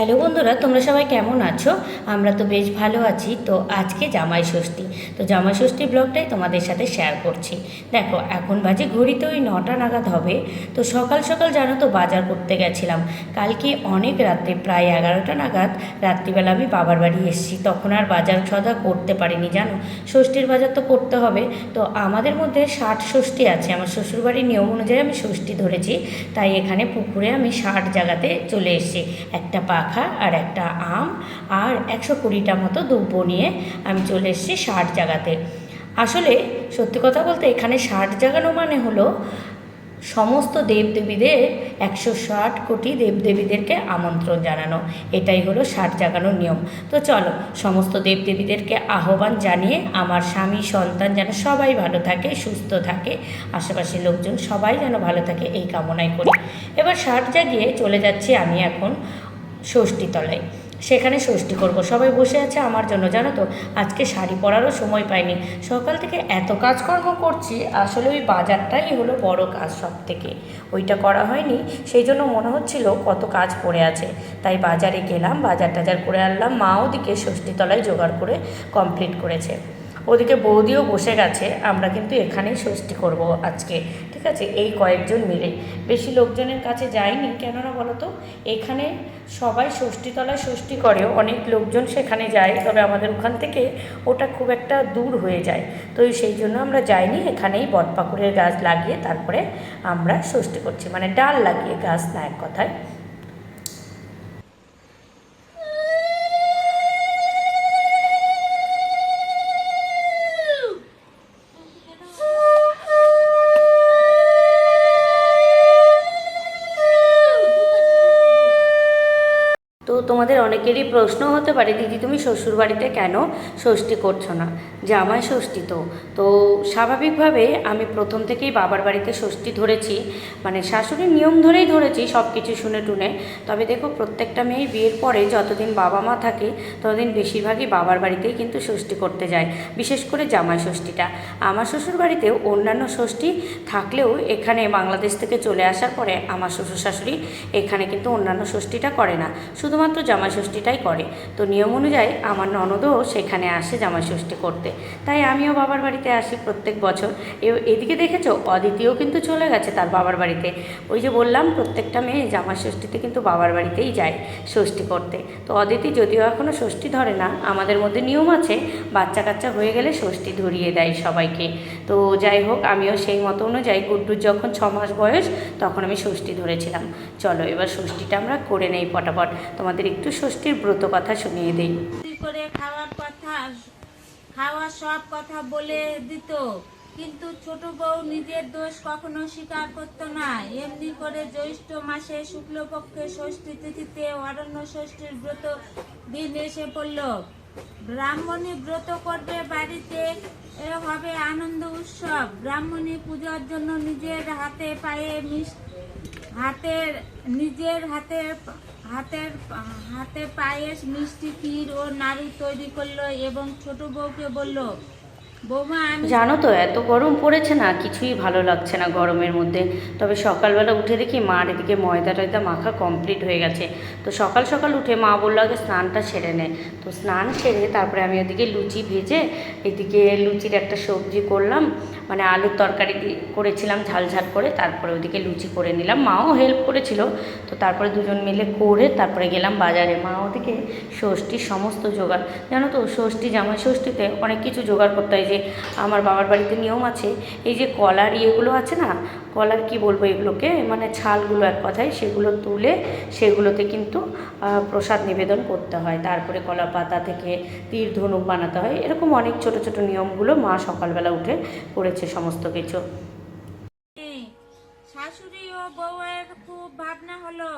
Hello বন্ধুরা, তোমরা সবাই কেমন আছো? আমরা তো বেশ ভালো আছি। তো আজকে জামাই ষষ্ঠী। তো জামাই ষষ্ঠী ব্লগটাই তোমাদের সাথে শেয়ার করছি। দেখো, এখন বাজে ঘড়িতে ওই নটা নাগাদ হবে। তো সকাল সকাল জানো তো বাজার করতে গেছিলাম। কালকে অনেক রাত্রে, প্রায় এগারোটা নাগাদ, রাত্রিবেলা আমি বাবার বাড়ি এসেছি। তখন আর বাজার সদা করতে পারিনি, জানো? ষষ্ঠীর বাজার তো করতে হবে। তো আমাদের মধ্যে ষাট ষষ্ঠী আছে। আমার শ্বশুরবাড়ির নিয়ম অনুযায়ী আমি ষষ্ঠী ধরেছি। তাই এখানে পুকুরে আমি ষাট জায়গাতে চলে এসেছি। একটা পাখা আর একটা আম আর একশো কুড়িটা মতো দুব্ব নিয়ে আমি চলে এসেছি ষাট জায়গাতে। আসলে সত্যি কথা বলতে এখানে ষাট জাগানো মানে হলো সমস্ত দেবদেবীদের একশো ষাট কোটি দেবদেবীদেরকে আমন্ত্রণ জানানো। এটাই হলো ষাট জাগানোর নিয়ম। তো চলো, সমস্ত দেবদেবীদেরকে আহ্বান জানিয়ে আমার স্বামী, সন্তান যেন সবাই ভালো থাকে, সুস্থ থাকে আশেপাশের লোকজন সবাই যেন ভালো থাকে, এই কামনাই করি। এবার ষাট জাগিয়ে চলে যাচ্ছি আমি এখন ষষ্ঠীতলায় সেখানে ষষ্ঠী করব। সবাই বসে আছে আমার জন্য, জানো তো? আজকে শাড়ি পরারও সময় পাইনি। সকাল থেকে এত কাজকর্ম করছি, আসলে ওই বাজারটাই হলো বড় কাজ সব থেকে ওইটা করা হয়নি, সেই জন্য মনে হচ্ছিল কত কাজ পড়ে আছে। তাই বাজারে গেলাম, বাজার টাজার করে আনলাম। মা ওদিকে ষষ্ঠীতলায় জোগাড় করে কমপ্লিট করেছে। ওদিকে বৌদিও বসে গেছে, আমরা কিন্তু এখানেই ষষ্ঠী করব আজকে। ঠিক আছে, এই কয়েকজন মিলে। বেশি লোকজনের কাছে যায়নি, কেননা বলতো, এখানে সবাই ষষ্ঠীতলায় ষষ্ঠী করে অনেক লোকজন সেখানে যায়, তবে আমাদের ওখান থেকে ওটা খুব একটা দূর হয়ে যায়। তো সেই জন্য আমরা যাইনি, এখানেই বটপাকুরের গাছ লাগিয়ে তারপরে আমরা ষষ্ঠী করছি। মানে ডাল লাগিয়ে গাছ না, এক কথায়। তোমাদের অনেকেরই প্রশ্ন হতে পারে, দিদি, তুমি শ্বশুরবাড়িতে কেন ষষ্ঠী করছ না? জামাই ষষ্ঠী তো। তো স্বাভাবিকভাবে আমি প্রথম থেকেই বাবার বাড়িতে ষষ্ঠী ধরেছি মানে শাশুড়ির নিয়ম ধরেই ধরেছি সব কিছু শুনে টুনে। তবে দেখো, প্রত্যেকটা মেয়ে বিয়ের পরে যতদিন বাবা মা থাকে, ততদিন বেশিরভাগই বাবার বাড়িতেই কিন্তু ষষ্ঠী করতে যায়, বিশেষ করে জামাই ষষ্ঠীটা। আমার শ্বশুর বাড়িতেও অন্যান্য ষষ্ঠী থাকলেও এখানে বাংলাদেশ থেকে চলে আসার পরে আমার শ্বশুর শাশুড়ি এখানে কিন্তু অন্যান্য ষষ্ঠীটা করে না। শুধুমাত্র জামাই ষষ্ঠীটাই করে। তো নিয়ম অনুযায়ী আমার ননদও সেখানে আসে জামাই ষষ্ঠী করতে। তাই আমিও বাবার বাড়িতে আসি প্রত্যেক বছর। এদিকে দেখেছ? অদিতিও কিন্তু চলে গেছে তার বাবার বাড়িতে। ওই যে বললাম, প্রত্যেকটা মেয়ে জামাই ষষ্ঠীতে কিন্তু বাবার বাড়িতেই যায় ষষ্ঠী করতে। তো অদিতি যদিও এখনও ষষ্ঠী ধরে না, আমাদের মধ্যে নিয়ম আছে বাচ্চা কাচ্চা হয়ে গেলে ষষ্ঠী ধরিয়ে দেয় সবাইকে। তো যাই হোক, আমিও সেই মতো অনুযায়ী গুড্ডুর যখন ছ মাস বয়স, তখন আমি ষষ্ঠী ধরেছিলাম। চলো, এবার ষষ্ঠীটা আমরা করে নেই পটাপট। তোমাদের একটু ষষ্ঠীর ব্রত কথা শুনিয়ে দিই। করে খাওয়ার কথা, খাওয়া সব কথা বলে দিত। কিন্তু ছোট বউ নিজের দোষ কখনো স্বীকার করতো না। এমনি করে জ্যৈষ্ঠ মাসে শুক্লপক্ষে ষষ্ঠী তিথিতে অরণ্য ষষ্ঠীর ব্রত দিন এসে পড়ল। ব্রাহ্মণী ব্রত করবে বাড়িতে হবে আনন্দ উৎসব। ব্রাহ্মণী পূজার জন্য নিজের হাতে পায়ে হাতের নিজের হাতে হাতের হাতে পায়েস মিষ্টি ক্ষীর ও নাড়ু তৈরি করল এবং ছোট বউকে বলল জানো তো, এত গরম পড়েছে না, কিছুই ভালো লাগছে না গরমের মধ্যে। তবে সকালবেলা উঠে দেখি মার এদিকে ময়দা টয়দা মাখা কমপ্লিট হয়ে গেছে। তো সকাল সকাল উঠে মা বলল, আগে স্নানটা সেরে নে। তো স্নান সেরে তারপরে আমি ওদিকে লুচি ভেজে, এদিকে লুচির একটা সবজি করলাম। মানে আলুর তরকারি করেছিলাম ঝাল করে, তারপরে ওদিকে লুচি করে নিলাম। মাও হেল্প করেছিল। তো তারপরে দুজন মিলে করে তারপরে গেলাম বাজারে। মা ওদিকে ষষ্ঠীর সমস্ত জোগাড়, জানো তো, ষষ্ঠী জামাই ষষ্ঠীতে অনেক কিছু জোগাড় করতে হয়। যে আমার বাবার বাড়িতে নিয়ম আছে এই যে কলার ইয়েগুলো আছে না কলার কি বলব এগুলোকে মানে ছালগুলো এক কথায় সেগুলো তুলে সেগুলোতে কিন্তু প্রসাদ নিবেদন করতে হয়। তারপরে কলা পাতা থেকে তীর ধনুক বানাতে হয়। এরকম অনেক ছোট ছোট নিয়মগুলো মা সকালবেলা উঠে করেছে সমস্ত কিছু। শাশুড়ি ও বউয়ের খুব ভাবনা হলো।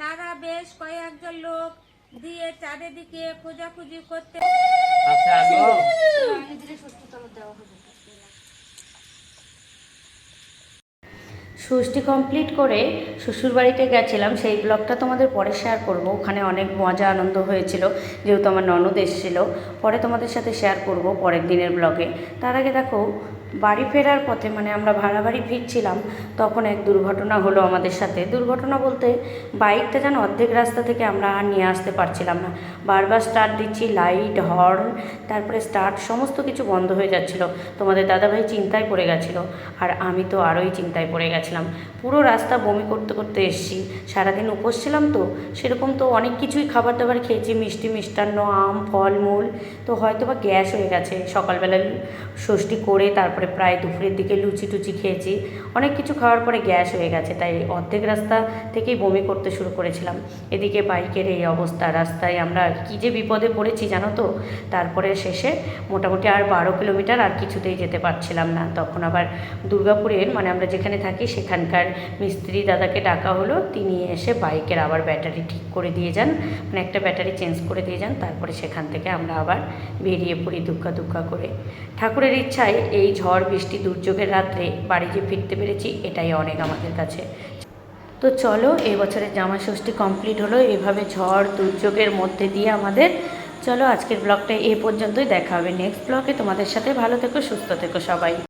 তারা বেশ কয়েকজন লোক দিয়ে চারিদিকে খোঁজাখুঁজি করতে ষষ্ঠী কমপ্লিট করে শ্বশুরবাড়িতে গেছিলাম, সেই ব্লগটা তোমাদের পরে শেয়ার করব। ওখানে অনেক মজা, আনন্দ হয়েছিল, যেহেতু আমার ননদ এসেছিল। পরে তোমাদের সাথে শেয়ার করব পরের দিনের ব্লগে তার আগে দেখো বাড়ি ফেরার পথে মানে আমরা ভাড়া বাড়ি ফিরছিলাম, তখন এক দুর্ঘটনা হলো আমাদের সাথে। দুর্ঘটনা বলতে বাইকটা যেন অর্ধেক রাস্তা থেকে আমরা আর নিয়ে আসতে পারছিলাম না। বারবার স্টার্ট দিচ্ছি লাইট হর্ন তারপরে স্টার্ট সমস্ত কিছু বন্ধ হয়ে যাচ্ছিল। তোমাদের দাদাভাই চিন্তায় পড়ে গেছিল, আর আমি তো আরোই চিন্তায় পড়ে গেছিলাম। পুরো রাস্তা বমি করতে করতে এসছি, সারাদিন উপোস ছিলাম তো, সেরকম তো অনেক কিছুই খাবার দাবার খেয়েছি, মিষ্টি, মিষ্টান্ন, আম, ফলমূল। তো হয়তো বা গ্যাস হয়ে গেছে সকালবেলা ষষ্ঠী করে তারপরে প্রায় দুপুরের দিকে লুচি টুচি খেয়েছি। অনেক কিছু খাওয়ার পরে গ্যাস হয়ে গেছে, তাই অর্ধেক রাস্তা থেকেই বমি করতে শুরু করেছিলাম। এদিকে বাইকের এই অবস্থা, রাস্তায় আমরা কী যে বিপদে পড়েছি জানো তো? তারপরে শেষে মোটামুটি আর বারো কিলোমিটার আর কিছুতেই যেতে পারছিলাম না। তখন আবার দুর্গাপুরের মানে আমরা যেখানে থাকি সেখানকার মিস্ত্রি দাদাকে ডাকা হলো। তিনি এসে বাইকের আবার ব্যাটারি ঠিক করে দিয়ে যান মানে একটা ব্যাটারি চেঞ্জ করে দিয়ে যান। তারপরে সেখান থেকে আমরা আবার বেরিয়ে পড়ি দুঃখা দুঃখা করে। ঠাকুরের ইচ্ছায় এই ঝড়, বৃষ্টি, দুর্যোগের রাত্রে বাড়ি যে ফিরতে পেরেছি, এটাই অনেক আমাদের কাছে। তো চলো এবছরের জামা ষষ্ঠী কমপ্লিট হলো। এভাবে ঝড়, দুর্যোগের মধ্যে দিয়ে আমাদের চলো আজকের ব্লগটা এ পর্যন্তই দেখা হবে। নেক্সট ব্লগে তোমাদের সাথে ভালো থেকো, সুস্থ থেকো সবাই।